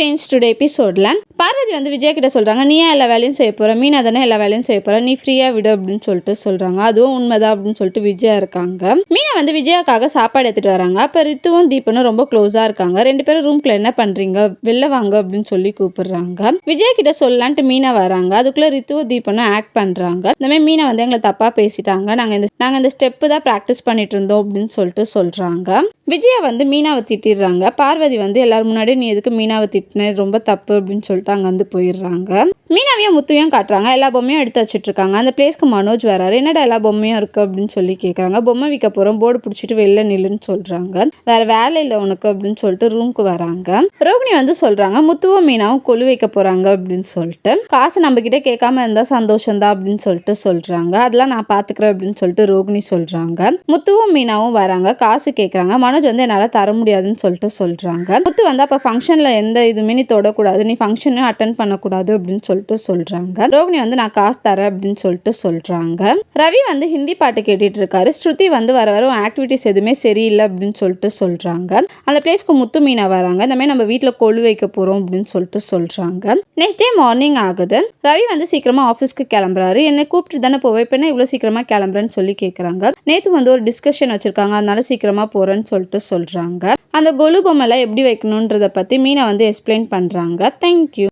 Friends today ఎపిసోడ్ல Parvati வந்து விஜய்கிட்ட சொல்கிறாங்க நீ ஏன் எல்லா வேலையும் செய்ய போகிற மீனா தானே எல்லா வேலையும் செய்ய போகிற நீ ஃப்ரீயாக விடு அப்படின்னு சொல்லிட்டு சொல்கிறாங்க அதுவும் உண்மைதான் அப்படின்னு சொல்லிட்டு விஜயா இருக்காங்க. மீனா வந்து விஜயாக்காக சாப்பாடு எடுத்துகிட்டு வராங்க. அப்போ ரித்துவும் தீபனும் ரொம்ப க்ளோஸாக இருக்காங்க. ரெண்டு பேரும் ரூம்குள்ள என்ன பண்ணுறீங்க வெளில வாங்க அப்படின்னு சொல்லி கூப்பிடுறாங்க. விஜய் கிட்ட சொல்லலான்ட்டு மீனா வராங்க. அதுக்குள்ளே ரித்துவும் தீபனும் ஆக்ட் பண்ணுறாங்க இந்த மாதிரி மீனா வந்து எங்களை தப்பாக பேசிட்டாங்க. நாங்கள் இந்த நாங்கள் இந்த ஸ்டெப்பு தான் ப்ராக்டிஸ் பண்ணிட்டு இருந்தோம் அப்படின்னு சொல்லிட்டு சொல்கிறாங்க விஜயா வந்து மீனாவை திட்டிடுறாங்க. பார்வதி வந்து எல்லாரும் முன்னாடி நீ எதுக்கு மீனாவை திட்டின? ரொம்ப தப்பு அப்படின்னு சொல்லிட்டு அங்கே வந்து போயிடுறாங்க. மீனாவையும் முத்துவையும் காட்டுறாங்க. எல்லா பொம்மையும் எடுத்து வச்சுட்ருக்காங்க. அந்த பிளேஸ்க்கு மனோஜ் வராரு. என்னடா எல்லா பொம்மையும் இருக்கு அப்படின்னு சொல்லி கேட்குறாங்க பொம்மை விற்க போகிறோம் போர்டு பிடிச்சிட்டு வெளில நில்லுன்னு சொல்கிறாங்க வேற வேலை இல்லை உனக்கு அப்படின்னு சொல்லிட்டு ரூம்க்கு வராங்க. ரோகிணி வந்து சொல்கிறாங்க முத்துவும் மீனாவும் கொழு வைக்க போகிறாங்க அப்படின்னு சொல்லிட்டு. காசு நம்ம கேட்காம இருந்தால் சந்தோஷம் தான் அப்படின்னு சொல்லிட்டு சொல்கிறாங்க அதெல்லாம் நான் பார்த்துக்கிறேன் அப்படின்னு சொல்லிட்டு ரோகிணி சொல்கிறாங்க முத்துவும் மீனாவும் வராங்க. காசு கேட்குறாங்க மனோஜ் வந்து என்னால் தர முடியாதுன்னு சொல்லிட்டு சொல்கிறாங்க முத்து வந்து அப்போ ஃபங்க்ஷனில் எந்த இதுவுமே நீ தொடக்கூடாது. நீ ஃபங்க்ஷனையும் அட்டன் பண்ணக்கூடாது அப்படின்னு சொல்லி சொல்லிட்டு சொல்கிறாங்க ரோகிணி வந்து நான் காசு தரேன் அப்படின்னு சொல்லிட்டு சொல்கிறாங்க ரவி வந்து ஹிந்தி பாட்டு கேட்டுட்டு இருக்காரு ஸ்ருதி வந்து வர வர ஆக்டிவிட்டிஸ் எதுவுமே சரியில்லை அப்படின்னு சொல்லிட்டு சொல்கிறாங்க அந்த பிளேஸ்க்கு முத்து மீனா வராங்க. இந்த மாதிரி நம்ம வீட்டில் கொழு வைக்க போகிறோம் அப்படின்னு சொல்லிட்டு சொல்கிறாங்க நெக்ஸ்ட் டே மார்னிங் ஆகுது. ரவி வந்து சீக்கிரமாக ஆஃபீஸ்க்கு கிளம்புறாரு. என்னை கூப்பிட்டு தானே போவேன் இப்போ என்ன இவ்வளோ சீக்கிரமாக கிளம்புறேன்னு சொல்லி கேட்குறாங்க நேற்று வந்து ஒரு டிஸ்கஷன் வச்சுருக்காங்க. அதனால சீக்கிரமாக போகிறேன்னு சொல்லிட்டு சொல்கிறாங்க அந்த கொலு பொம்மைலாம் எப்படி வைக்கணுன்றதை பற்றி மீனா வந்து எக்ஸ்பிளைன் பண்ணுறாங்க தேங்க்யூ